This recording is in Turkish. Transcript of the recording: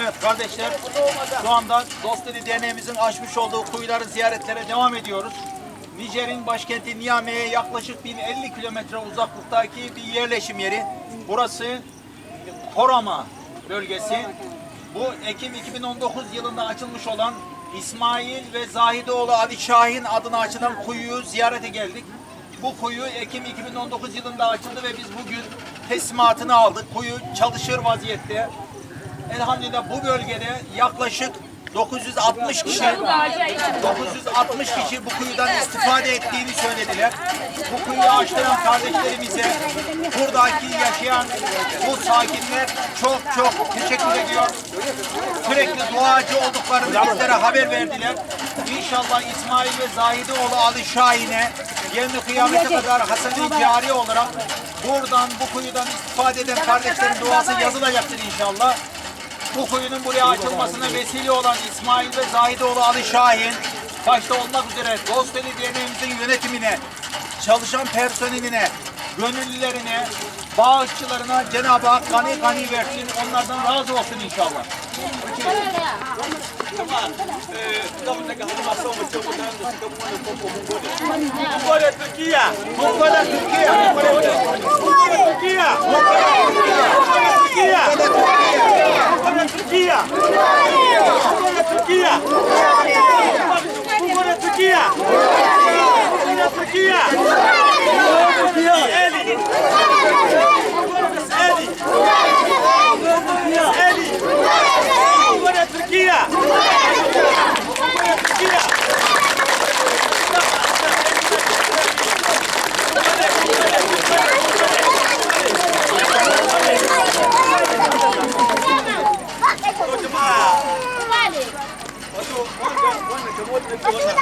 Evet kardeşler, şu anda Dosteli Derneğimizin açmış olduğu kuyuları ziyaretlere devam ediyoruz. Nijer'in başkenti Niamey'e yaklaşık 1050 kilometre uzaklıktaki bir yerleşim yeri. Burası Korama bölgesi. Bu Ekim 2019 yılında açılmış olan İsmail ve Zahidoğlu Ali Şahin adına açılan kuyuyu ziyarete geldik. Bu kuyu Ekim 2019 yılında açıldı ve biz bugün teslimatını aldık. Kuyu çalışır vaziyette. Elhamdülillah bu bölgede yaklaşık 960 kişi 960 kişi bu kuyudan istifade ettiğini söylediler. Bu kuyuyu açtıran kardeşlerimize buradaki yaşayan bu sakinler çok çok teşekkür ediyor. Sürekli duacı olduklarını bizlere haber verdiler. İnşallah İsmail ve Zahideoğlu Ali Şahin'e yevmi kıyamete kadar hasen-i cari olarak buradan bu kuyudan istifade eden kardeşlerin duası yazılacaktır inşallah. Bu kuyunun buraya açılmasına vesile olan İsmail ve Zahidoğlu Ali Şahin başta olmak üzere Dosteli Derneğimizin yönetimine, çalışan personeline, gönüllülerine, bağışçılarına Cenab-ı Hak gani gani versin. Onlardan razı olsun inşallah. Turkia! Mongolya Türkiye. Turquia! Agora é Turquia! Agora é Turquia! Agora é Turquia! Agora é Turquia! Ele! Agora é Turquia! Agora é Turquia! Thank you. 어디 갔다